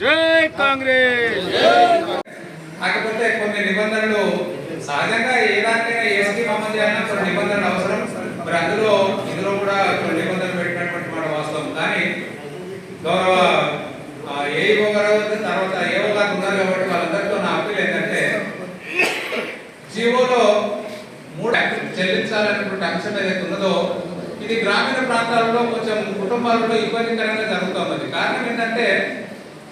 జై కాంగ్రెస్! కాకపోతే కొన్ని నిబంధనలు సహజంగా ఏ దానికైనా ఏ స్కీమ్ అమలు చేయాలన్నా కొన్ని నిబంధనలు అవసరం. మరి అందులో ఇందులో కూడా కొన్ని నిబంధనలు పెట్టినటువంటి మాట వాస్తవం. కానీ గౌరవ ఏ గారు తర్వాత ఏ గారు ఉన్నారు కాబట్టి వాళ్ళందరితో నా అప్పీల్ ఏంటంటే జీవోలో మూడు చెల్లించాలనేటువంటి అంశం ఏదైతే ఉన్నదో ఇది గ్రామీణ ప్రాంతాలలో కొంచెం కుటుంబాలలో ఇబ్బందికరంగా జరుగుతున్నది కారణం ఏంటంటే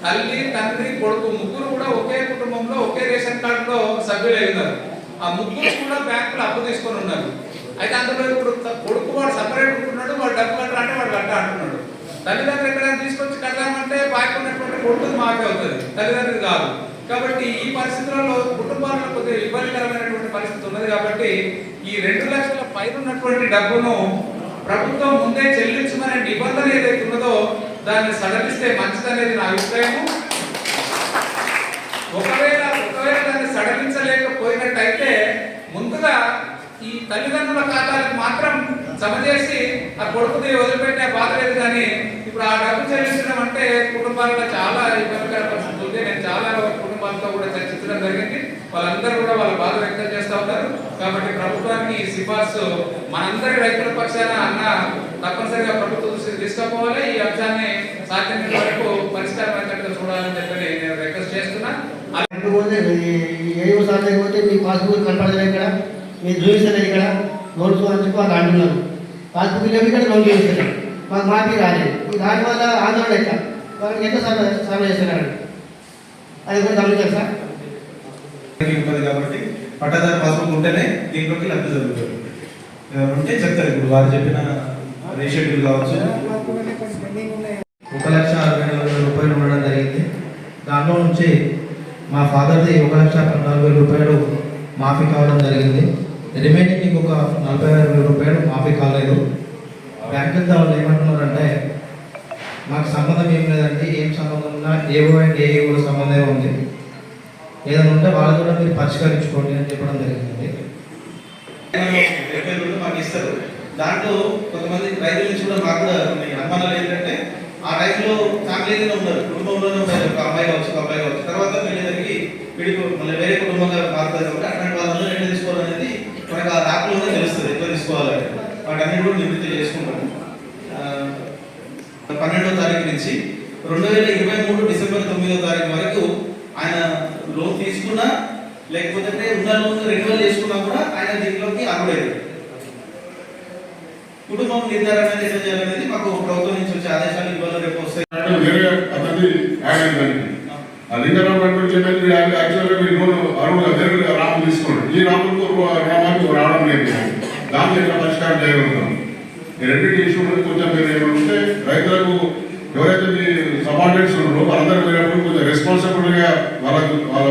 తల్లి తండ్రి కొడుకు ముగ్గురు కూడా ఒకే కుటుంబంలో ఒకే రేషన్ కార్డులో సభ్యులై ఉన్నారు. ఆ ముగ్గురు కూడా బ్యాంకులో అప్పు తీసుకొని ఉన్నారు. అయితే అందులో ఇప్పుడు కొడుకు వాడు సపరేట్ ఉంటున్నాడు వాడు డబ్బు కట్టరా అంటే వాడు కట్ట అంటున్నాడు. తల్లిదండ్రులు ఎక్కడైనా తీసుకొచ్చి కట్టామంటే బాకీ ఉన్నటువంటి కొడుకు మాకే అవుతుంది. తల్లిదండ్రులు కాదు. కాబట్టి ఈ పరిస్థితులలో కుటుంబాలలో కొద్దిగా ఇబ్బందికరమైనటువంటి పరిస్థితి ఉన్నది కాబట్టి ఈ రెండు లక్షల పైన ఉన్నటువంటి డబ్బును ప్రభుత్వం ముందే చెల్లించమనే నిబంధన దాన్ని సడలిస్తే మంచిదనేది నా అభిప్రాయము. ఒకవేళ ఒకవేళ దాన్ని సడలించలేకపోయినట్టయితే ముందుగా ఈ తల్లిదండ్రుల ఖాతాలకు మాత్రం జమ చేసి ఆ కొడుకుని వదిలిపెట్టే బాధ లేదు కానీ ఇప్పుడు ఆ డబ్బు చెల్లించడం అంటే కుటుంబాలలో చాలా ఇబ్బందికర పరిస్థితి ఉంది. నేను చాలా కుటుంబాలతో కూడా చర్చించడం జరిగింది. వాళ్ళందరూ కూడా వాళ్ళ బాధ వ్యక్తం చేస్తూ ఉంటారు కాబట్టి ప్రభుత్వానికి ఈ సిఫార్సు మనందరి రైతుల పక్షాన అన్న తప్పనిసరిగా ప్రభుత్వం దృష్టికి తీసుకుపోవాలి ఈ అంశాన్ని సాధ్యమైన వరకు పరిష్కారం అయ్యేటట్టుగా చూడాలని చెప్పి నేను రిక్వెస్ట్ చేస్తున్నా లేకపోతే ఏ సార్ లేకపోతే మీ పాస్బుక్ కనపడలేదు ఇక్కడ? మీరు చూపిస్తలేదు ఇక్కడ నోట్స్ అని చెప్పి వాళ్ళు అంటున్నారు. పాస్బుక్ లేవు ఇక్కడ లోన్ చూపిస్తలేదు మాకు మాఫీ రాలేదు. ఈ దాని వల్ల ఆందోళన ఎట్లా? వాళ్ళకి ఎంత సర్వ సర్వ చేస్తున్నారు? అది కూడా గమనించారు సార్. ఉంటుంది కాబట్టి పట్టాదారు పాస్బుక్ ఉంటేనే దీంట్లోకి లబ్ధి జరుగుతుంది. ఉంటే చెప్తారు ఇప్పుడు. వారు చెప్పిన రేషెడ్యూల్ కావచ్చు. ఒక లక్ష అరవై నాలుగు వేల రూపాయలు ఉండడం జరిగింది. దాంట్లో నుంచి మా ఫాదర్ది ఒక లక్ష పద్నాలుగు వేల రూపాయలు మాఫీ కావడం జరిగింది. రిమైనింగ్ ఇంకొక నలభై ఆరు వేల రూపాయలు మాఫీ కాలేదు. బ్యాంకుల వాళ్ళు ఏమంటున్నారంటే మాకు సంబంధం ఏం లేదండి ఏం సంబంధం ఉన్నా ఏవో అండ్ ఏవో సంబంధం ఉంది. ఏదైనా ఉంటే వాళ్ళు కూడా మీరు పరిష్కరించుకోండి అని చెప్పడం జరిగింది. మాకు ఇస్తారు. దాంట్లో కొంతమంది రైతుల నుంచి కూడా మాకు కూడా అనుమానాలు ఏంటంటే ఆ రైతులు ఫ్యామిలీలోనే ఉన్నారు కుటుంబంలోనే ఉన్నారు. ఒక అమ్మాయి కావచ్చు ఒక అబ్బాయి కావచ్చు. తర్వాత పెళ్ళి వీడికి మళ్ళీ వేరే కుటుంబంగా మారుతారు కాబట్టి అట్లాంటి వాళ్ళని ఎట్లా తీసుకోవాలనేది మనకు ఆ దాఖలోనే తెలుస్తుంది ఎట్లా తీసుకోవాలని. వాటన్నిటి కూడా నివృత్తి చేసుకుంటాము పన్నెండో తారీఖు నుంచి రెండు వేల ఇరవై మూడు డిసెంబర్ తొమ్మిదో తారీఖు వరకు ఆయన లోన్ తీసుకున్నా లేకపోతే ఉన్న లోన్ రెన్యువల్ చేసుకున్నా కూడా ఆయన దీంట్లోకి అర్హుడయ్యాడు. కుటుంబం నిర్ధారణ అనేది చేయాలనేది మాకు ప్రభుత్వం నుంచి వచ్చే ఆదేశాలు ఇవాళ రేపు వస్తాయి అంటే వేరే పద్ధతి యాడ్ అయిందండి ఆ లింగరావు పట్టుకుని చెప్పేది యాక్చువల్గా మీరు లోన్ అరువుగా దగ్గర రాములు తీసుకోండి. ఈ రాములకు రామానికి రావడం లేదు. దాన్ని ఎట్లా పరిష్కారం చేయగలుగుతాం? ఈ రెండింటి ఇష్యూ కొంచెం మీరు ఏమంటే రైతులకు ఎవరైతే మీ సబార్డినేట్స్ ఉన్నారో వాళ్ళందరూ పోయినప్పుడు కొంచెం రెస్పాన్సిబుల్గా వాళ్ళకు వాళ్ళ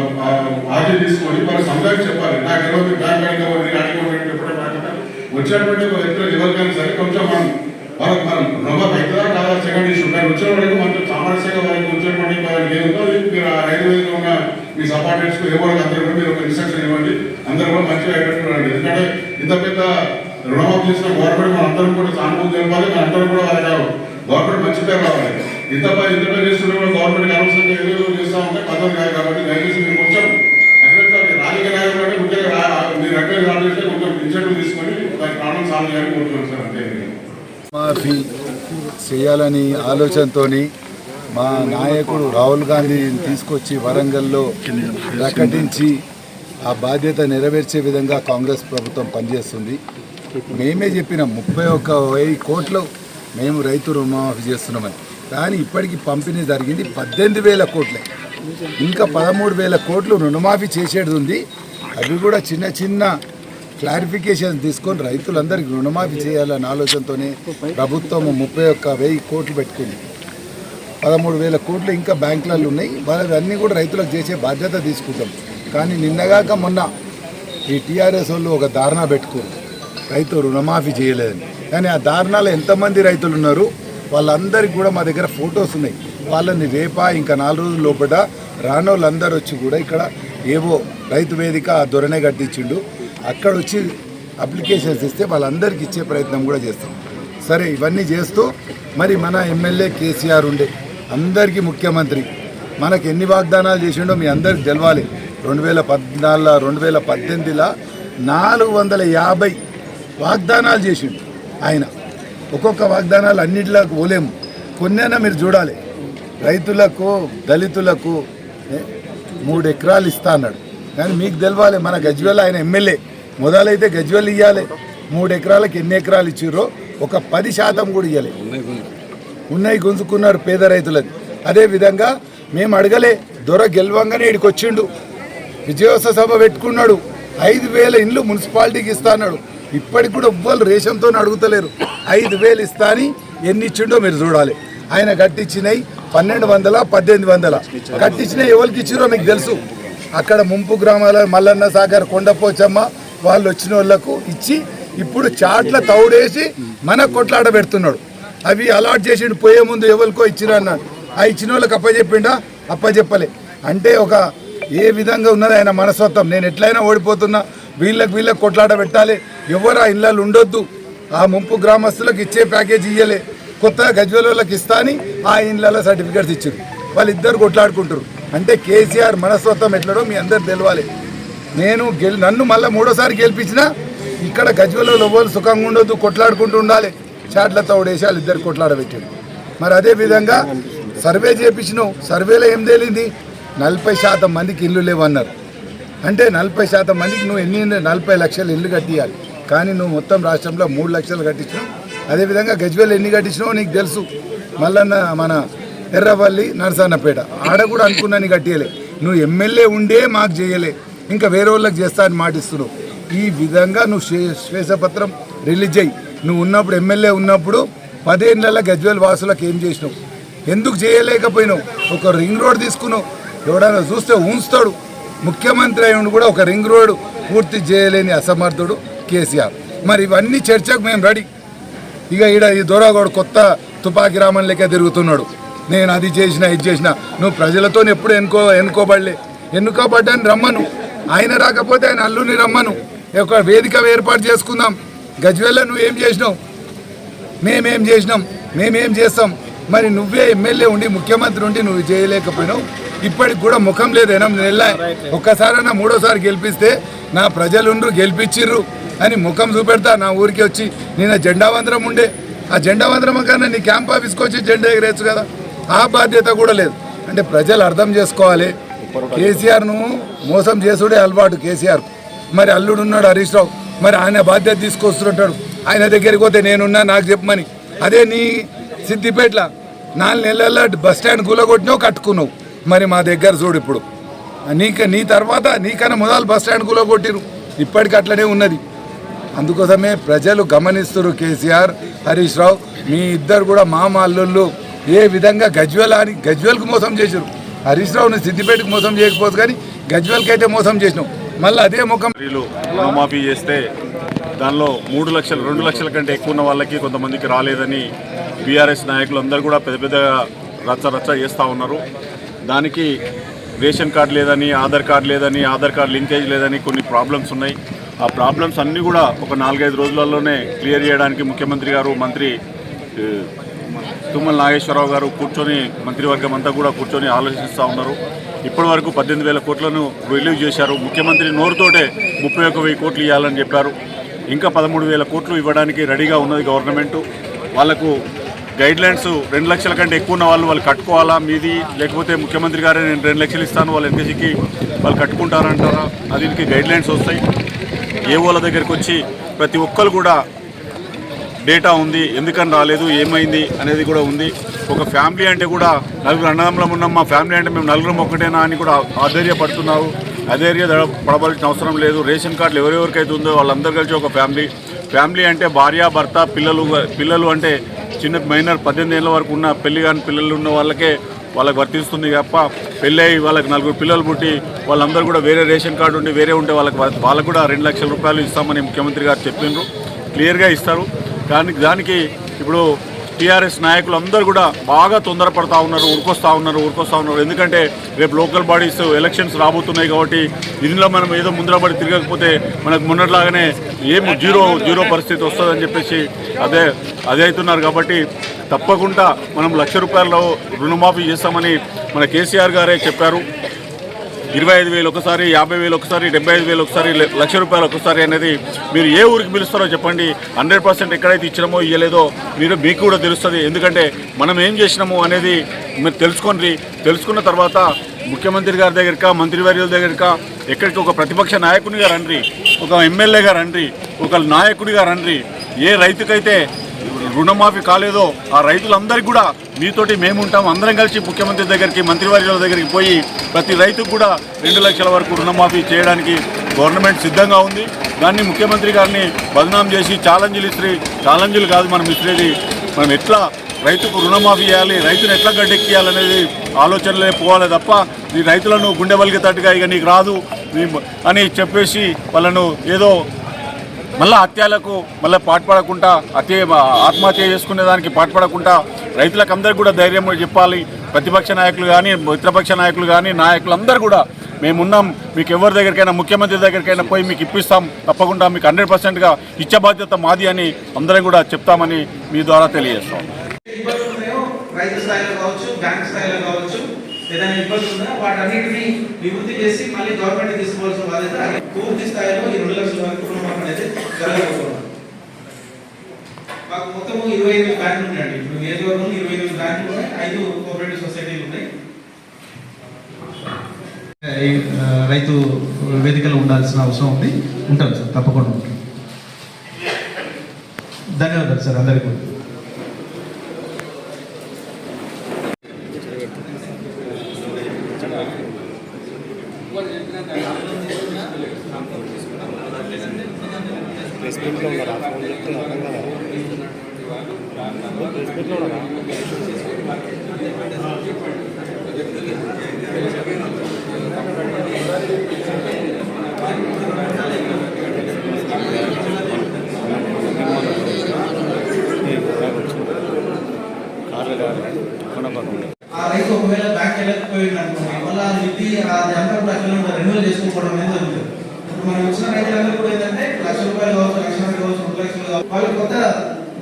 ఆర్టీ తీసుకొని వాళ్ళకి సమయానికి చెప్పాలి. నాకు ఎవరు బ్యాంక్ అడిగి అడిగి చెప్పడం కాకుండా వచ్చినటువంటి వ్యక్తులు ఎవరికైనా సరే కొంచెం మనం వాళ్ళకి మనం నమ్మకం. అవుతుందా కాదా సెకండ్ ఇష్యూ కానీ వచ్చిన వాళ్ళకి మనం సామరస్యంగా వాళ్ళకి వచ్చినటువంటి వాళ్ళకి ఏముందో అది మీరు ఆ రైతు వేదికలో ఉన్న మీ సబార్డినేట్స్ ఎవరికి అందరూ కూడా మీరు ఒక ఇన్స్ట్రక్షన్ ఇవ్వండి అందరూ కూడా మంచిగా అయ్యేటట్టు ఎందుకంటే ఇంత పెద్ద రుణమాఫీ చేసిన గవర్నమెంట్ మన అందరం కూడా సానుభూతి తెలపాలి మన అందరం కూడా వాళ్ళకి గవర్నమెంట్ మంచి పేరు రావాలి. ఇంత పై- ఇంత పేరు చేస్తుంటే కూడా గవర్నమెంట్ అనవసరంగా ఏదో చేస్తా ఉంటే పద్ధతి కాదు కాబట్టి దయచేసి మీరు కొంచెం అక్కడ రాజకీయ నాయకులు అంటే ముఖ్యంగా మీరు ఎక్కడ రాజేస్తే కొంచెం ఇన్సెంటివ్ తీసుకొని దాని ప్రాణం సాల్వ్ చేయాలని కోరుతున్నాను సార్. అంతే. మాఫీ చేయాలని ఆలోచనతోని మా నాయకుడు రాహుల్ గాంధీని తీసుకొచ్చి వరంగల్లో ప్రకటించి ఆ బాధ్యత నెరవేర్చే విధంగా కాంగ్రెస్ ప్రభుత్వం పనిచేస్తుంది. మేమే చెప్పిన ముప్పై ఒక్క వెయ్యి కోట్లు మేము రైతు రుణమాఫీ చేస్తున్నామని. కానీ ఇప్పటికి పంపిణీ జరిగింది పద్దెనిమిది వేల కోట్లే. ఇంకా పదమూడు వేల కోట్లు రుణమాఫీ చేసేది ఉంది. అవి కూడా చిన్న చిన్న క్లారిఫికేషన్ తీసుకొని రైతులందరికీ రుణమాఫీ చేయాలనే ఆలోచనతోనే ప్రభుత్వం ముప్పై ఒక్క వెయ్యి కోట్లు పెట్టుకుంది. పదమూడు వేల కోట్లు ఇంకా బ్యాంకులలో ఉన్నాయి. వాళ్ళన్నీ అన్నీ కూడా రైతులకు చేసే బాధ్యత తీసుకుంటాం. కానీ నిన్నగాక మొన్న ఈ టీఆర్ఎస్ వాళ్ళు ఒక ధారణ పెట్టుకో రైతు రుణమాఫీ చేయలేదని. కానీ ఆ ధారణలో ఎంతమంది రైతులు ఉన్నారు? వాళ్ళందరికీ కూడా మా దగ్గర ఫొటోస్ ఉన్నాయి. వాళ్ళని రేపా ఇంకా నాలుగు రోజుల లోపల రానోళ్ళందరూ వచ్చి కూడా ఇక్కడ ఏవో రైతు వేదిక ఆ దొరనే కట్టించిండు. అక్కడ వచ్చి అప్లికేషన్స్ ఇస్తే వాళ్ళందరికీ ఇచ్చే ప్రయత్నం కూడా చేస్తాం. సరే ఇవన్నీ చేస్తూ మరి మన ఎమ్మెల్యే కేసీఆర్ ఉండే అందరికీ ముఖ్యమంత్రి. మనకు ఎన్ని వాగ్దానాలు చేసిండో మీ అందరికి తెలవాలి. రెండు వేల పద్నాలుగులో రెండు వేల పద్దెనిమిదిలో నాలుగు వందల యాభై వాగ్దానాలు చేసిండు ఆయన. ఒక్కొక్క వాగ్దానాలు అన్నింటిలోకి పోలేము. కొన్నైనా మీరు చూడాలి. రైతులకు దళితులకు మూడు ఎకరాలు ఇస్తా అన్నాడు. కానీ మీకు తెలవాలి మన గజ్వెల్ ఆయన ఎమ్మెల్యే. మొదలైతే గజ్వెల్ ఇవ్వాలి మూడు ఎకరాలకు ఎన్ని ఎకరాలు ఇచ్చిర్రో ఒక పది శాతం కూడా ఇవ్వలేదు ఉన్నాయి గుంజుకున్నారు పేద రైతులది. అదేవిధంగా మేము అడగలే దొర గెలవంగానే ఇక్కడికి వచ్చిండు. విజయోత్సవ సభ పెట్టుకున్నాడు. ఐదు వేల ఇండ్లు మున్సిపాలిటీకి ఇస్తా అన్నాడు. ఇప్పటికి కూడా ఎవ్వరు రేషంతో అడుగుతలేరు. ఐదు వేలు ఇస్తా అని ఎన్ని ఇచ్చిండో మీరు చూడాలి. ఆయన కట్టించినవి పన్నెండు వందల పద్దెనిమిది వందల. కట్టించిన ఎవరికి ఇచ్చిరో మీకు తెలుసు. అక్కడ ముంపు గ్రామాల మల్లన్న సాగర్ కొండపోచమ్మ వాళ్ళు వచ్చిన వాళ్ళకు ఇచ్చి ఇప్పుడు చాట్ల తౌడేసి మన కొట్లాట పెడుతున్నాడు. అవి అలాట్ చేసిండు పోయే ముందు ఎవరికో ఇచ్చిరా అన్నాడు ఆ ఇచ్చిన వాళ్ళకి అప్పచెప్పిండా అప్పచెప్పలే అంటే ఒక ఏ విధంగా ఉన్నది ఆయన మనస్తత్వం? నేను ఎట్లయినా ఓడిపోతున్నా వీళ్ళకి వీళ్ళకి కొట్లాట పెట్టాలి. ఎవరు ఆ ఇళ్ళలు ఉండొద్దు. ఆ ముంపు గ్రామస్తులకు ఇచ్చే ప్యాకేజ్ ఇయ్యలే. కొత్తగా గజ్వేల్ వాళ్ళకి ఇస్తా అని ఆ ఇళ్ళలో సర్టిఫికేట్స్ ఇచ్చారు వాళ్ళిద్దరు కొట్లాడుకుంటారు అంటే కేసీఆర్ మనస్తత్వం ఎట్లడో మీ అందరు తెలవాలి. నేను గెలి నన్ను మళ్ళీ మూడోసారి గెలిపించినా ఇక్కడ గజ్వేలలో ఎవరు సుఖంగా ఉండొద్దు కొట్లాడుకుంటూ ఉండాలి. చాట్లతో ఓడేసి వాళ్ళు ఇద్దరు కొట్లాడబెట్టాడు మరి అదే విధంగా సర్వే చేపించినావు సర్వేలో ఏం తేలింది? నలభై శాతం మందికి ఇల్లు లేవన్నారు. అంటే నలభై శాతం మందికి నువ్వు ఎన్ని నలభై లక్షలు ఇల్లు కట్టియాలి. కానీ నువ్వు మొత్తం రాష్ట్రంలో మూడు లక్షలు కట్టించినావు. అదేవిధంగా గజ్వేల్ ఎన్ని కట్టించినావో నీకు తెలుసు. మల్లన్న మన ఎర్రవల్లి నరసన్నపేట. ఆడ కూడా అనుకున్నా నీ కట్టియలే. నువ్వు ఎమ్మెల్యే ఉండే మాకు చేయలే. ఇంకా వేరే వాళ్ళకి చేస్తా అని మాటిస్తున్నావు. ఈ విధంగా నువ్వు శ్వే- శ్వేతపత్రం రిలీజ్ అయ్యి నువ్వు ఉన్నప్పుడు ఎమ్మెల్యే ఉన్నప్పుడు పదేళ్ళ గజ్వేల్ వాసులకు ఏం చేసినావు? ఎందుకు చేయలేకపోయినావు? ఒక రింగ్ రోడ్ తీసుకున్నావు. ఎవడైనా చూస్తే ఊంచుతాడు. ముఖ్యమంత్రి అయి కూడా ఒక రింగ్ రోడ్ పూర్తి చేయలేని అసమర్థుడు కేసీఆర్. మరి ఇవన్నీ చర్చకు మేము రెడీ. ఇక ఈడ ఈ దొరగాడు కొత్త తుపాకీ రామన్ లెక్క తిరుగుతున్నాడు. నేను అది చేసిన ఇది చేసిన. నువ్వు ప్రజలతో ఎప్పుడు ఎన్నుకో ఎన్నుకోబడలే. ఎన్నుకోబడ్డాని రమ్మను. ఆయన రాకపోతే ఆయన అల్లుని రమ్మను. ఒక వేదిక ఏర్పాటు చేసుకుందాం. గజ్వేల్లో నువ్వు ఏం చేసినావు? మేమేం చేసినాం? మేమేం చేస్తాం? మరి నువ్వే ఎమ్మెల్యే ఉండి ముఖ్యమంత్రి ఉండి నువ్వు చేయలేకపోయినావు. ఇప్పటికి కూడా ముఖం లేదు. ఎనిమిది నెలల ఒక్కసారైనా మూడోసారి గెలిపిస్తే నా ప్రజలుండ్రు గెలిపించిర్రు అని ముఖం చూపెడతా. నా ఊరికి వచ్చి నేను జెండావంతరం ఉండే. ఆ జెండావంతరం కన్నా నీ క్యాంప్ ఆఫీస్కి వచ్చి జెండా ఎగరేయచ్చు కదా. ఆ బాధ్యత కూడా లేదు. అంటే ప్రజలు అర్థం చేసుకోవాలి. కేసీఆర్ను మోసం చేసుడే అలవాటు కేసీఆర్ మరి అల్లుడు ఉన్నాడు హరీష్ రావు. మరి ఆయన బాధ్యత తీసుకొస్తుంటాడు. ఆయన దగ్గరికి పోతే నేనున్నా నాకు చెప్పమని. అదే నీ సిద్దిపేటలో నాలుగు నెలల్లో బస్ స్టాండ్ కూలగొట్టినావు కట్టుకున్నావు. మరి మా దగ్గర చూడు ఇప్పుడు. నీక నీ తర్వాత నీకన్నా మొదలు బస్ స్టాండ్ కూలగొట్టిరు. ఇప్పటికి అట్లనే ఉన్నది. అందుకోసమే ప్రజలు గమనిస్తున్నారు కేసీఆర్ హరీష్ రావు. మీ ఇద్దరు కూడా మామ అల్లుళ్ళు ఏ విధంగా గజ్వెల్ అని గజ్వెల్కి మోసం చేశారు హరీష్ రావుని సిద్దిపేటకు మోసం చేయకపోతే కానీ గజ్వెల్కి అయితే మోసం చేసినావు. మళ్ళీ అదే ముఖం. రుణమాఫీ చేస్తే దానిలో మూడు లక్షలు రెండు లక్షల కంటే ఎక్కువ ఉన్న వాళ్ళకి కొంతమందికి రాలేదని బీఆర్ఎస్ నాయకులు అందరూ కూడా పెద్ద పెద్దగా రచ్చ రచ్చ చేస్తూ ఉన్నారు. దానికి రేషన్ కార్డు లేదని ఆధార్ కార్డు లేదని ఆధార్ కార్డు లింకేజ్ లేదని కొన్ని ప్రాబ్లమ్స్ ఉన్నాయి. ఆ ప్రాబ్లమ్స్ అన్నీ కూడా ఒక నాలుగైదు రోజులలోనే క్లియర్ చేయడానికి ముఖ్యమంత్రి గారు మంత్రి తుమ్మల నాగేశ్వరరావు గారు కూర్చొని మంత్రివర్గం అంతా కూడా కూర్చొని ఆలోచిస్తూ ఉన్నారు. ఇప్పటి వరకు పద్దెనిమిది వేల కోట్లను రిలీవ్ చేశారు. ముఖ్యమంత్రి నోరుతోటే ముప్పై ఒక్క వెయ్యి కోట్లు ఇవ్వాలని చెప్పారు. ఇంకా పదమూడు వేల కోట్లు ఇవ్వడానికి రెడీగా ఉన్నది గవర్నమెంట్. వాళ్ళకు గైడ్లైన్స్ రెండు లక్షల కంటే ఎక్కువ ఉన్న వాళ్ళు వాళ్ళు కట్టుకోవాలా మీది? లేకపోతే ముఖ్యమంత్రి గారే నేను రెండు లక్షలు ఇస్తాను వాళ్ళు ఎన్కేసీకి వాళ్ళు కట్టుకుంటారంటారా? దీనికి గైడ్లైన్స్ వస్తాయి. ఏ దగ్గరికి వచ్చి ప్రతి ఒక్కరు కూడా డేటా ఉంది ఎందుకని రాలేదు ఏమైంది అనేది కూడా ఉంది. ఒక ఫ్యామిలీ అంటే కూడా నలుగురు అన్నదమ్ములం ఉన్నాం మా ఫ్యామిలీ అంటే మేము నలుగురం ఒక్కటేనా అని కూడా ఆధైర్యపడుతున్నారు అధైర్య పడవలసిన అవసరం లేదు. రేషన్ కార్డులు ఎవరెవరికైతే ఉందో వాళ్ళందరూ కలిసి ఒక ఫ్యామిలీ. ఫ్యామిలీ అంటే భార్య భర్త పిల్లలు పిల్లలు అంటే చిన్న మైనర్ పద్దెనిమిది ఏళ్ళ వరకు ఉన్న పెళ్ళి కాని పిల్లలు ఉన్న వాళ్ళకే వాళ్ళకి వర్తిస్తుంది తప్ప పెళ్ళి అయ్యి వాళ్ళకి నలుగురు పిల్లలు పుట్టి వాళ్ళందరూ కూడా వేరే రేషన్ కార్డు ఉండి వేరే ఉంటే వాళ్ళకి వాళ్ళకు కూడా రెండు లక్షల రూపాయలు ఇస్తామని ముఖ్యమంత్రి గారు చెప్పిండ్రు. క్లియర్గా ఇస్తారు. దానికి దానికి ఇప్పుడు టీఆర్ఎస్ నాయకులు అందరూ కూడా బాగా తొందరపడతా ఉన్నారు ఊరుకొస్తా ఉన్నారు ఊరుకొస్తా ఉన్నారు. ఎందుకంటే రేపు లోకల్ బాడీస్ ఎలక్షన్స్ రాబోతున్నాయి కాబట్టి ఇందులో మనం ఏదో ముందరపడి తిరగకపోతే మనకు మొన్నట్లాగానే ఏం జీరో జీరో పరిస్థితి వస్తుందని చెప్పేసి అదే అదే అవుతున్నారు కాబట్టి తప్పకుండా మనం లక్ష రూపాయల రుణమాఫీ చేస్తామని మన కేసీఆర్ గారే చెప్పారు. ఇరవై ఐదు వేలు ఒకసారి యాభై వేలు ఒకసారి డెబ్బై ఐదు వేలు ఒకసారి లక్ష రూపాయలు ఒకసారి అనేది మీరు ఏ ఊరికి పిలుస్తారో చెప్పండి. హండ్రెడ్ పర్సెంట్ ఎక్కడైతే ఇచ్చినామో ఇవ్వలేదో మీరు మీకు కూడా తెలుస్తుంది. ఎందుకంటే మనం ఏం చేసినాము అనేది మీరు తెలుసుకోండి. తెలుసుకున్న తర్వాత ముఖ్యమంత్రి గారి దగ్గరక మంత్రివర్యుల దగ్గరక ఎక్కడికి ఒక ప్రతిపక్ష నాయకునిగా రండి. ఒక ఎమ్మెల్యేగా రండి. ఒక నాయకుడిగా రండి. ఏ రైతుకైతే రుణమాఫీ కాలేదో ఆ రైతులందరికీ కూడా మీతోటి మేము ఉంటాం అందరం కలిసి ముఖ్యమంత్రి దగ్గరికి మంత్రివర్యుల దగ్గరికి పోయి ప్రతి రైతుకు కూడా రెండు లక్షల వరకు రుణమాఫీ చేయడానికి గవర్నమెంట్ సిద్ధంగా ఉంది. దాన్ని ముఖ్యమంత్రి గారిని బదనాం చేసి ఛాలెంజ్లు ఇస్తే ఛాలెంజ్లు కాదు మనం ఇచ్చేది మనం ఎట్లా రైతుకు రుణమాఫీ చేయాలి రైతును ఎట్లా గడ్డెక్కియాలనేది ఆలోచనలే పోవాలి తప్ప నీ రైతులను గుండె బలిగేటట్టుగా ఇక నీకు రాదు. అని చెప్పేసి వాళ్ళను ఏదో మళ్ళీ హత్యలకు మళ్ళీ పాటుపడకుండా హత్య ఆత్మహత్య చేసుకునే దానికి పాటుపడకుండా రైతులకు అందరికీ కూడా ధైర్యం చెప్పాలి. ప్రతిపక్ష నాయకులు కానీ మిత్రపక్ష నాయకులు కానీ నాయకులు అందరూ కూడా మేమున్నాం. మీకు ఎవరి దగ్గరికైనా ముఖ్యమంత్రి దగ్గరికైనా పోయి మీకు ఇప్పిస్తాం. తప్పకుండా మీకు హండ్రెడ్ పర్సెంట్గా ఇచ్చే బాధ్యత మాది అని అందరం కూడా చెప్తామని మీ ద్వారా తెలియజేస్తాం. రైతు స్థాయిలో కావచ్చు బ్యాంక్ స్థాయిలో కావచ్చు ఏదైనా ఇబ్బంది ఉందా వాటన్నిటిని నివృత్తి చేసి మళ్ళీ గవర్నమెంట్ తీసుకోవాల్సిన బాధ్యత పూర్తి స్థాయిలో ఈ రెండు లక్షల వరకు జరగబోతున్నాం మాకు మొత్తము ఇరవై ఐదు బ్యాంకులు ఉన్నాయండి. ఇప్పుడు నియోజకవర్గంలో ఇరవై ఐదు బ్యాంకులు ఉన్నాయి ఐదు కోఆపరేటివ్ సొసైటీలు ఉన్నాయి. రైతు వేదికలో ఉండాల్సిన అవసరం ఉంది. ఉంటాం సార్ తప్పకుండా ఉంటాం ధన్యవాదాలు సార్ అందరికీ కూడా. ఆ రైతు ఒకవేళ బ్యాంక్ వెళ్ళకపోయింది అనుకోండి మళ్ళీ అది విత్తి అది అంతా కూడా అట్లనే ఉంటుంది రెన్యువల్ చేసుకోవడం అనేది జరుగుతుంది ఇప్పుడు మనం వచ్చిన రైతులందరూ కూడా ఏంటంటే లక్ష రూపాయలు కావచ్చు లక్ష కావచ్చు రెండు లక్షలు కావచ్చు వాళ్ళు కొత్త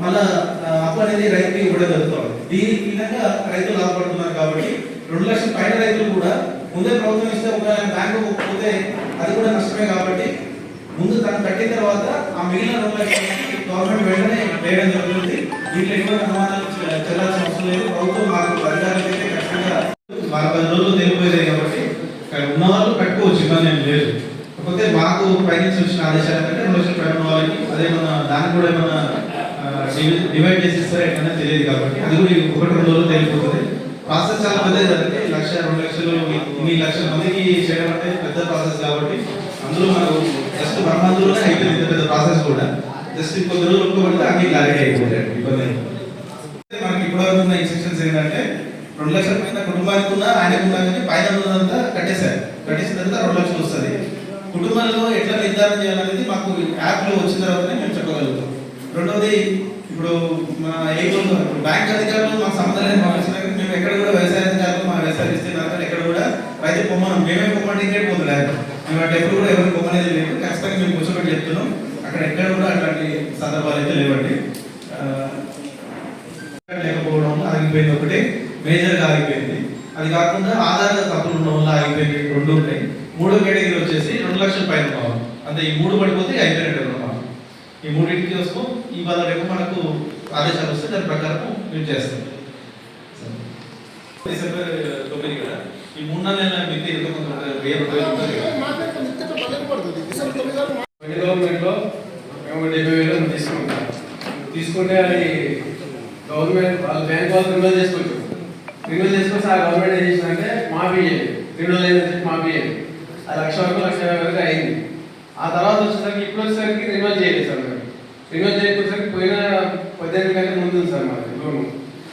మళ్ళా ఆ, అప్పు అనేది రైతుకి ఇవ్వడం జరుగుతుంది దీని విధంగా రైతులు లాభపడుతున్నారు కాబట్టి రెండు లక్షల పైన రైతులు కూడా ముందే ప్రభుత్వం ఇస్తే ఒక బ్యాంకు పోతే అది కూడా నష్టమే కాబట్టి ముందు తను కట్టిన తర్వాత ఆ మిగిలిన రూపాయలు గవర్నమెంట్ వెంటనే వేయడం జరుగుతుంది. దీంట్లో ఎటువంటి అనుమానాలు చెల్లాల్సిన అవసరం లేదు. ప్రభుత్వం మాకు అధికారులు అయితే ఖచ్చితంగా వారి పది రోజులు తెలిపోయేది కాబట్టి ఇక్కడ ఉన్న వాళ్ళు కట్టుకోవచ్చు ఇబ్బంది ఏం లేదు. కాకపోతే మాకు పైనుంచి వచ్చిన ఆదేశాలు ఏంటంటే రెండు లక్షల పైన ఉన్న వాళ్ళకి అదేమన్నా దానికి కూడా ఏమన్నా డివైడ్ చేసి ఇస్తారా ఎట్లనే తెలియదు కాబట్టి అది కూడా ఒకటి రెండు రోజులు తెలిపోతుంది ప్రాసెస్ చాలా పెద్దది అంటే లక్ష రెండు లక్షలు ఇన్ని లక్షల మందికి చేయడం అంటే పెద్ద ప్రాసెస్ కాబట్టి అందులో మనకు జస్ట్ వన్ మంత్లోనే అయిపోయింది ఇంత పెద్ద ప్రాసెస్ కూడా. జస్ట్ కొద్ది రోజులు ఒప్పుకోబడితే అన్ని క్లారిటీ అయిపోతాయి. ఇబ్బంది మనకి ఇప్పటివరకు ఉన్న ఇన్స్ట్రక్షన్స్ ఏంటంటే రెండు లక్షల పైన కుటుంబానికి ఉన్న ఆయనకు ఉన్నా కానీ పైన ఉన్నదంతా కట్టేశారు. కట్టేసిన తర్వాత రెండు లక్షలు వస్తుంది. కుటుంబంలో ఎట్లా నిర్ధారణ చేయాలనేది మాకు యాప్లో వచ్చిన తర్వాతనే మేము చెప్పగలుగుతాం. రెండవది ఇప్పుడు మన ఏ బ్యాంక్ అధికారులు మాకు సంబంధం లేని మేము ఎక్కడ కూడా వ్యవసాయ అధికారులు మా వ్యవసాయ ఇస్తున్నారు ఎక్కడ కూడా రైతు పొమ్మను. మేమే పొమ్మంటే ఇంకే పోతున్నారు మేము అటు ఎప్పుడు కూడా ఎవరు పొమ్మనేది లేదు. ఖచ్చితంగా మేము కూర్చోబెట్టి చెప్తున్నాం. అక్కడ ఎక్కడ కూడా అట్లాంటి సందర్భాలు అయితే లేవండి. లేకపోవడం వల్ల ఆగిపోయింది ఒకటి. మేజర్గా ఆగిపోయింది. అది కాకుండా ఆధార్ తప్పులు ఉండడం వల్ల ఆగిపోయింది. రెండు ఉంటాయి. మూడో కేటగిరీ వచ్చేసి రెండు లక్షల పైన కావాలి అంటే ఈ మూడు పడిపోతే అయిపోయినట్టు అన్నమాట ఈ మూడింటికి వస్తూ ఈ వాళ్ళ రేపు మనకు ఆదేశాలు వస్తే దాని ప్రకారం మేము చేస్తాం. డిసెంబర్ తొమ్మిది కదా ఈ మూడు నెలల మిగతా ఇంకా కొంత వెయ్యి రూపాయలు ఉంటుంది కదా. గవర్నమెంట్లో మేము డెబ్బై వేలు తీసుకుంటాం తీసుకుంటే అది గవర్నమెంట్ వాళ్ళ బ్యాంక్ వాళ్ళు రిన్యూవల్ చేసుకోవచ్చు రిన్యూవల్ చేసుకొచ్చి ఆ గవర్నమెంట్ ఏం చేసిందంటే మాఫీ చేయాలి రిన్యూవల్ అయిందని మాఫీ చేయాలి ఆ లక్ష వరకు లక్ష యాభై వరకు అయింది ఆ తర్వాత వచ్చేసరికి ఇప్పుడు వచ్చేసరికి రిన్యూవల్ చేయలేదు సార్ మేము రిన్యూవల్ చేయకపోతే పోయిన పద్దెనిమిది కంటే ముందు ఉంది సార్ మాది లోన్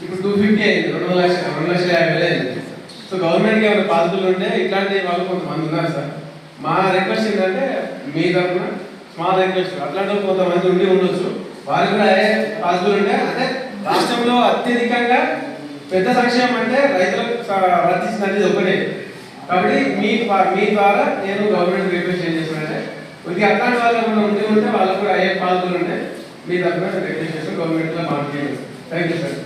ఇప్పుడు టూ ఫిఫ్టీ అయింది రెండు లక్షల రెండు లక్షల యాభై వేలు అయింది సో గవర్నమెంట్కి ఏమైనా బాధ్యతలు ఉంటే ఇట్లాంటి వాళ్ళు కొంతమంది ఉన్నారు సార్. మా రిక్వెస్ట్ ఏంటంటే మీ తరఫున స్మాల్ రిక్వెస్ట్ అట్లాంటి కొంతమంది ఉండి ఉండొచ్చు. వారికి కూడా అదే పాసిబుల్ ఉంటే అంటే రాష్ట్రంలో అత్యధికంగా పెద్ద సంక్షేమం అంటే రైతులకు వర్తిస్తున్నది వర్తించినది ఒకటే. కాబట్టి మీ మీ ద్వారా నేను గవర్నమెంట్ రిక్వెస్ట్ ఏం చేస్తున్నానంటే ఇది అట్లాంటి వాళ్ళు ఏమైనా ఉండి ఉంటే వాళ్ళకు కూడా అయ్యే పాల్గొని ఉంటే మీ తరఫున రిక్వెస్ట్ చేస్తాను గవర్నమెంట్లో మాట్లాడి థ్యాంక్ యూ సార్